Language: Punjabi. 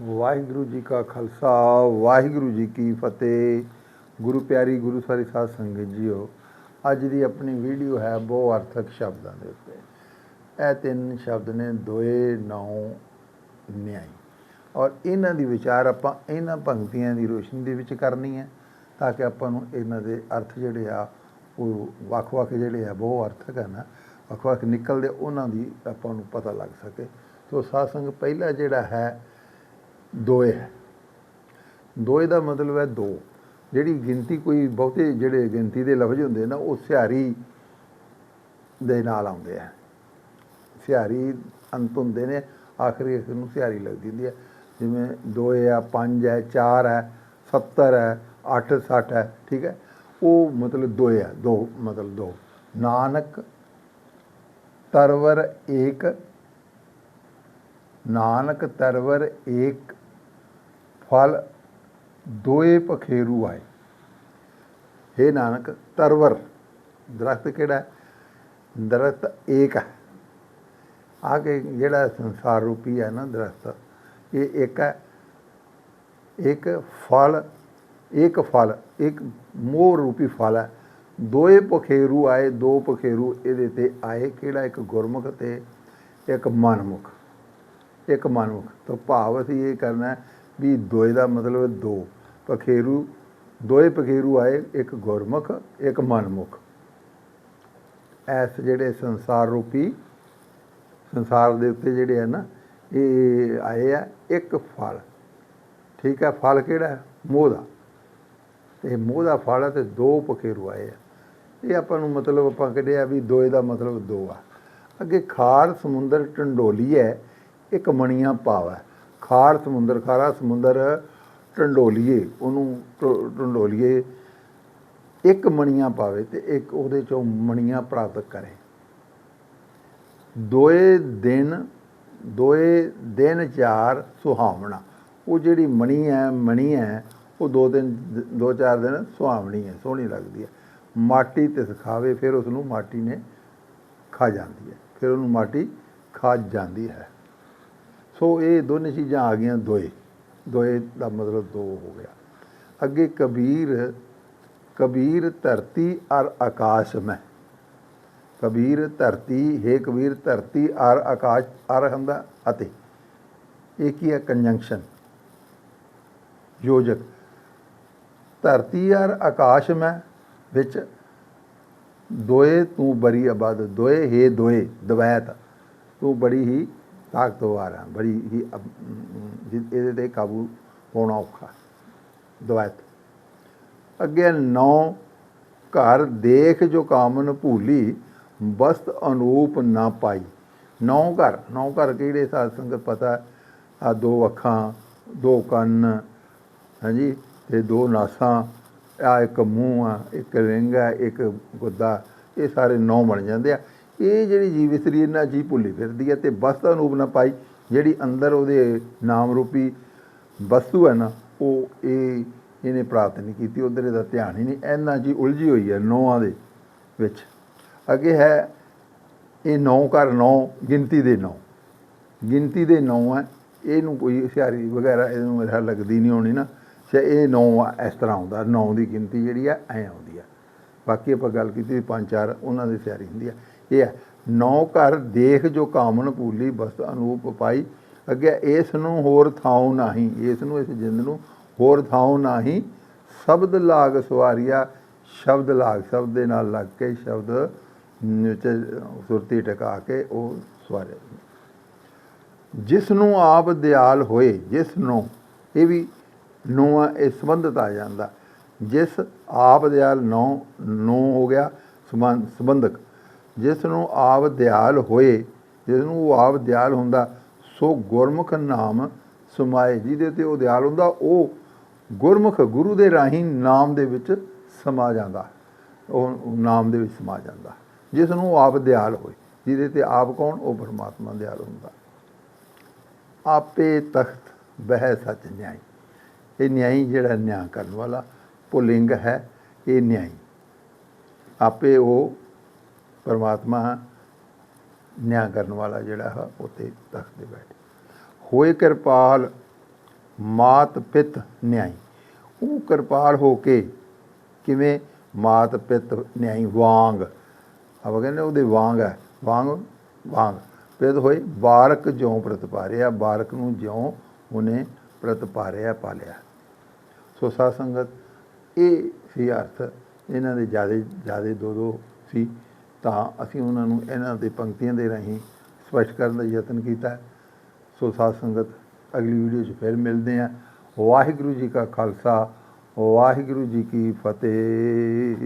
ਵਾਹਿਗੁਰੂ ਜੀ ਕਾ ਖਾਲਸਾ, ਵਾਹਿਗੁਰੂ ਜੀ ਕੀ ਫਤਿਹ। ਗੁਰੂ ਪਿਆਰੀ, ਗੁਰੂ ਸਾਰੀ ਸਾਧ ਸੰਗਤ ਜੀਓ, ਅੱਜ ਦੀ ਆਪਣੀ ਵੀਡੀਓ ਹੈ ਬਹੁ ਅਰਥਕ ਸ਼ਬਦਾਂ ਦੇ ਉੱਤੇ। ਇਹ ਤਿੰਨ ਸ਼ਬਦ ਨੇ, ਦੋਏ, ਨੌ, ਨਿਆਈ। ਔਰ ਇਹਨਾਂ ਦੀ ਵਿਚਾਰ ਆਪਾਂ ਇਹਨਾਂ ਪੰਕਤੀਆਂ ਦੀ ਰੋਸ਼ਨੀ ਦੇ ਵਿੱਚ ਕਰਨੀ ਹੈ, ਤਾਂ ਕਿ ਆਪਾਂ ਨੂੰ ਇਹਨਾਂ ਦੇ ਅਰਥ ਜਿਹੜੇ ਆ, ਉਹ ਵੱਖ-ਵੱਖ ਜਿਹੜੇ ਆ, ਬਹੁ ਅਰਥਕ ਹੈ ਨਾ, ਵੱਖ-ਵੱਖ ਨਿਕਲਦੇ, ਉਹਨਾਂ ਦੀ ਆਪਾਂ ਨੂੰ ਪਤਾ ਲੱਗ ਸਕੇ। ਸੋ ਸਾਧ ਸੰਗਤ, ਪਹਿਲਾ ਜਿਹੜਾ ਹੈ ਦੋਏ ਹੈ। ਦੋਏ ਦਾ ਮਤਲਬ ਹੈ ਦੋ। ਜਿਹੜੀ ਗਿਣਤੀ ਕੋਈ ਬਹੁਤੇ ਜਿਹੜੇ ਗਿਣਤੀ ਦੇ ਲਫ਼ਜ਼ ਹੁੰਦੇ ਨਾ, ਉਹ ਸਿਹਾਰੀ ਦੇ ਨਾਲ ਆਉਂਦੇ ਆ। ਸਿਹਾਰੀ ਅੰਤ ਹੁੰਦੇ ਨੇ, ਆਖਰੀ ਇੱਕ ਨੂੰ ਸਿਹਾਰੀ ਲੱਗਦੀ ਹੁੰਦੀ ਹੈ। ਜਿਵੇਂ ਦੋਏ ਆ ਪੰਜ ਹੈ, ਚਾਰ ਹੈ 70 ਹੈ 8 60 ਹੈ, ਠੀਕ ਹੈ? ਉਹ ਮਤਲਬ ਦੋਏ ਹੈ, ਦੋ ਮਤਲਬ ਦੋ। ਨਾਨਕ, ਤਰਵਰ ਏਕ, ਨਾਨਕ ਤਰਵਰ ਏਕ ਫਲ ਦੋਏ ਪਖੇਰੂ ਆਏ। हे ਨਾਨਕ, ਤਰਵਰ, ਦਰਖਤ ਕਿਹੜਾ ਹੈ? ਦਰਖਤ ਏਕ ਹੈ। ਆ ਕੇ ਜਿਹੜਾ ਸੰਸਾਰ ਰੂਪੀ ਹੈ ਨਾ ਦਰਖਤ, ਇਹ ਇੱਕ ਹੈ। ਇੱਕ ਫਲ ਇੱਕ ਫਲ ਇੱਕ ਮੋਹ ਰੂਪੀ ਫਲ ਹੈ। ਦੋਏ ਪਖੇਰੂ ਆਏ, ਦੋ ਪਖੇਰੂ ਇਹਦੇ ਤੇ ਆਏ। ਕਿਹੜਾ? ਇੱਕ ਗੁਰਮੁਖ ਤੇ ਇੱਕ ਮਨਮੁਖ। ਇੱਕ ਮਨਮੁਖ। ਤਾਂ ਭਾਵ ਅਸੀਂ ਇਹ ਕਰਨਾ ਵੀ ਦੋਏ ਦਾ ਮਤਲਬ ਦੋ। ਪਖੇਰੂ, ਦੋਏ ਪਖੇਰੂ ਆਏ, ਇੱਕ ਗੁਰਮੁਖ, ਇੱਕ ਮਨਮੁਖ। ਐਸ ਜਿਹੜੇ ਸੰਸਾਰ ਰੂਪੀ, ਸੰਸਾਰ ਦੇ ਉੱਤੇ ਜਿਹੜੇ ਆ ਨਾ, ਇਹ ਆਏ ਆ ਇੱਕ ਫਲ। ਠੀਕ ਹੈ ਫਲ ਕਿਹੜਾ ਮੋਹ ਦਾ। ਤੇ ਮੋਹ ਦਾ ਫਲ ਹੈ ਤੇ ਦੋ ਪਖੇਰੂ ਆਏ ਆ। ਇਹ ਆਪਾਂ ਨੂੰ ਮਤਲਬ ਆਪਾਂ ਕੱਢਿਆ ਵੀ ਦੋਏ ਦਾ ਮਤਲਬ ਦੋ ਆ। ਅੱਗੇ ਖਾਰ, ਸਮੁੰਦਰ, ਟੰਡੋਲੀ ਹੈ, ਇੱਕ ਮਣੀਆਂ ਪਾਵਾ ਖਾਰ ਸਮੁੰਦਰ, ਖਾਰਾ ਸਮੁੰਦਰ ਟੰਡੋਲੀਏ ਉਹਨੂੰ ਟ- ਟੰਡੋਲੀਏ ਇੱਕ ਮਣੀਆਂ ਪਾਵੇ ਤੇ ਇੱਕ ਉਹਦੇ ਚੋਂ ਮਣੀਆਂ ਪ੍ਰਾਪਤ ਕਰੇ। ਦੋਏ ਦਿਨ ਦੋਏ ਦਿਨ ਚਾਰ ਸੁਹਾਵਣਾ। ਉਹ ਜਿਹੜੀ ਮਣੀ ਹੈ ਮਣੀ ਹੈ, ਉਹ ਦੋ ਦਿਨ, ਦੋ ਚਾਰ ਦਿਨ ਸੁਹਾਵਣੀ ਹੈ, ਸੋਹਣੀ ਲੱਗਦੀ ਹੈ। ਮਾਟੀ ਤੇ ਸਿਖਾਵੇ ਫਿਰ ਉਸ ਨੂੰ ਮਾਟੀ ਨੇ ਖਾ ਜਾਂਦੀ ਹੈ। ਫਿਰ ਉਹਨੂੰ ਮਾਟੀ ਖਾ ਜਾਂਦੀ ਹੈ। ਸੋ ਇਹ ਦੋਨੇ ਚੀਜ਼ਾਂ ਆ ਗਈਆਂ ਦੋਏ। ਦੋਏ ਦਾ ਮਤਲਬ ਦੋ ਹੋ ਗਿਆ। ਅੱਗੇ ਕਬੀਰ ਕਬੀਰ ਧਰਤੀ ਅਰ ਆਕਾਸ਼ ਮੈਂ। ਕਬੀਰ ਧਰਤੀ, ਹੈ ਕਬੀਰ ਧਰਤੀ, ਅਰ ਆਕਾਸ਼, ਅਰ ਹੁੰਦਾ ਅਤੇ। ਇਹ ਕੀ ਹੈ? ਕੰਜੰਕਸ਼ਨ ਯੋਜਕ। ਧਰਤੀ ਅਰ ਆਕਾਸ਼ ਮੈਂ, ਵਿੱਚ ਦੋਏ ਤੂੰ ਬਰੀ ਆਬਾਦ। ਦੋਏ, ਹੈ ਦੋਏ, ਦਵੈਤ। ਤੂੰ ਬੜੀ ਹੀ ਤਾਕਤਵਰ ਹੈ ਬੜੀ ਹੀ ਇਹਦੇ ਤੇ ਕਾਬੂ ਪਾਉਣਾ ਔਖਾ। ਦਵਾਇਤ ਅੱਗੇ ਨੌ, ਘਰ ਦੇਖ ਜੋ ਕਾਮਨ ਭੂਲੀ, ਬਸਤ ਅਨੂਪ ਨਾ ਪਾਈ। ਨੌ ਘਰ ਨੌ ਘਰ ਕਿਹੜੇ ਸਾਧ ਸੰਗਤ ਪਤਾ? ਆ ਦੋ ਅੱਖਾਂ, ਦੋ ਕੰਨ, ਹਾਂਜੀ, ਤੇ ਦੋ ਨਾਸਾਂ, ਆ ਇੱਕ ਮੂੰਹ ਆ, ਇੱਕ ਰਿੰਗ ਆ, ਇੱਕ ਗੁੱਦਾ, ਇਹ ਸਾਰੇ ਨੌ ਬਣ ਜਾਂਦੇ ਆ। ਇਹ ਜਿਹੜੀ ਜੀਵ ਇਸਤਰੀ ਇਹਨਾਂ ਜੀ ਭੁੱਲੀ ਫਿਰਦੀ ਹੈ ਤੇ ਬਸਤ ਅਨੂਪ ਨਾ ਪਾਈ, ਜਿਹੜੀ ਅੰਦਰ ਉਹਦੇ ਨਾਮ ਰੂਪੀ ਵਸਤੂ ਹੈ ਨਾ, ਉਹ ਇਹ ਇਹਨੇ ਪ੍ਰਾਪਤ ਨਹੀਂ ਕੀਤੀ, ਉਧਰ ਇਹਦਾ ਧਿਆਨ ਹੀ ਨਹੀਂ ਇੰਨਾ ਜੀ ਉਲਝੀ ਹੋਈ ਹੈ ਨੌਆਂ ਦੇ ਵਿੱਚ। ਅੱਗੇ ਹੈ ਇਹ ਨੌ ਘਰ ਨੌ, ਗਿਣਤੀ ਦੇ ਨੌ। ਗਿਣਤੀ ਦੇ ਨੌ ਹੈ, ਇਹਨੂੰ ਕੋਈ ਹੁਸ਼ਿਆਰੀ ਵਗੈਰਾ ਇਹਨੂੰ ਮੇਰਾ ਲੱਗਦੀ ਨਹੀਂ ਹੋਣੀ ਨਾ ਸੇ ਇਹ ਨੌ ਇਸ ਤਰ੍ਹਾਂ ਆਉਂਦਾ, ਨੌ ਦੀ ਗਿਣਤੀ ਜਿਹੜੀ ਆ, ਐ ਆਉਂਦੀ ਆ। ਬਾਕੀ ਆਪਾਂ ਗੱਲ ਕੀਤੀ ਪੰਜ ਚਾਰ ਉਹਨਾਂ ਦੀ ਸਿਆਰੀ ਹੁੰਦੀ ਆ। ਇਹ ਹੈ ਨੌ ਘਰ ਦੇਖ ਜੋ ਕਾਮਨ ਪੂਲੀ ਬਸਤ ਅਨੂਪ ਪਾਈ। ਅੱਗੇ ਇਸ ਨੂੰ ਹੋਰ ਥਾਉ ਨਹੀਂ ਇਸ ਨੂੰ ਇਸ ਜਿੰਦ ਨੂੰ ਹੋਰ ਥਾਉ ਨਹੀਂ। ਸ਼ਬਦ ਲਾਗ ਸਵਾਰੀਆ, ਸ਼ਬਦ ਲਾਗ, ਸ਼ਬਦ ਦੇ ਨਾਲ ਲੱਗ ਕੇ ਸ਼ਬਦ ਵਿੱਚ ਸੁਰਤੀ ਟਿਕਾ ਕੇ ਉਹ ਸਵਾਰਿਆ ਜਿਸ ਨੂੰ ਆਪ ਦਿਆਲ ਹੋਏ ਜਿਸ ਨੂੰ ਇਹ ਵੀ ਨੂੰ ਇਹ ਸੰਬੰਧਤ ਆ ਜਾਂਦਾ। ਜਿਸ ਆਪ ਦਿਆਲ ਨੌ ਨੌ ਹੋ ਗਿਆ ਸੰਬੰਧ- ਸੰਬੰਧਕ। ਜਿਸ ਨੂੰ ਆਪ ਦਿਆਲ ਹੋਏ ਜਿਸ ਨੂੰ ਉਹ ਆਪ ਦਿਆਲ ਹੁੰਦਾ, ਸੋ ਗੁਰਮੁਖ ਨਾਮ ਸਮਾਏ। ਜਿਹਦੇ ਤੇ ਉਹ ਦਿਆਲ ਹੁੰਦਾ, ਉਹ ਗੁਰਮੁਖ ਗੁਰੂ ਦੇ ਰਾਹੀਂ ਨਾਮ ਦੇ ਵਿੱਚ ਸਮਾ ਜਾਂਦਾ। ਉਹ ਨਾਮ ਦੇ ਵਿੱਚ ਸਮਾ ਜਾਂਦਾ। ਜਿਸ ਨੂੰ ਉਹ ਆਪ ਦਿਆਲ ਹੋਏ, ਜਿਹਦੇ ਤੇ ਆਪ ਕੌਣ? ਉਹ ਪਰਮਾਤਮਾ ਦਿਆਲ ਹੁੰਦਾ। ਆਪੇ ਤਖਤ ਬਹਿ ਸੱਚ ਨਿਆਈ। ਇਹ ਨਿਆਈ ਜਿਹੜਾ ਨਿਆਂ ਕਰਨ ਵਾਲਾ ਪੁਲਿੰਗ ਹੈ, ਇਹ ਨਿਆਈ। ਆਪੇ ਉਹ ਪਰਮਾਤਮਾ ਨਿਆਂ ਕਰਨ ਵਾਲਾ ਜਿਹੜਾ ਹੈ ਉਤੇ ਤਖਤ ਤੇ ਬੈਠੇ। ਹੋਏ ਕਿਰਪਾਲ ਮਾਤ ਪਿਤ ਨਿਆਈ। ਉਹ ਕਿਰਪਾਲ ਹੋ ਕੇ ਕਿਵੇਂ ਮਾਤ ਪਿਤ ਨਿਆਈ ਵਾਂਗ। ਆਪਾਂ ਕਹਿੰਦੇ ਉਹਦੇ ਵਾਂਗ ਹੈ, ਵਾਂਗ ਵਾਂਗ। ਪਿਤ ਹੋਏ ਬਾਲਕ ਜਿਉਂ ਪ੍ਰਤਪਾਰਿਆ ਬਾਲਕ ਨੂੰ ਜਿਉਂ ਉਹਨੇ ਪ੍ਰਤਪਾਰਿਆ ਪਾਲਿਆ। ਸੋ ਸਾਧ ਸੰਗਤ ਇਹ ਸੀ ਅਰਥ ਇਹਨਾਂ ਦੇ ਜ਼ਿਆਦਾ ਜ਼ਿਆਦਾ ਦੋ ਦੋ ਸੀ। ਤਾਂ ਅਸੀਂ ਉਹਨਾਂ ਨੂੰ ਇਹਨਾਂ ਦੇ ਪੰਕਤੀਆਂ ਦੇ ਰਾਹੀਂ ਸਪਸ਼ਟ ਕਰਨ ਦਾ ਯਤਨ ਕੀਤਾ। ਸੋ ਸਾਧ ਸੰਗਤ, ਅਗਲੀ ਵੀਡੀਓ 'ਚ ਫਿਰ ਮਿਲਦੇ ਹਾਂ। ਵਾਹਿਗੁਰੂ ਜੀ ਕਾ ਖਾਲਸਾ, ਵਾਹਿਗੁਰੂ ਜੀ ਕੀ ਫਤਿਹ।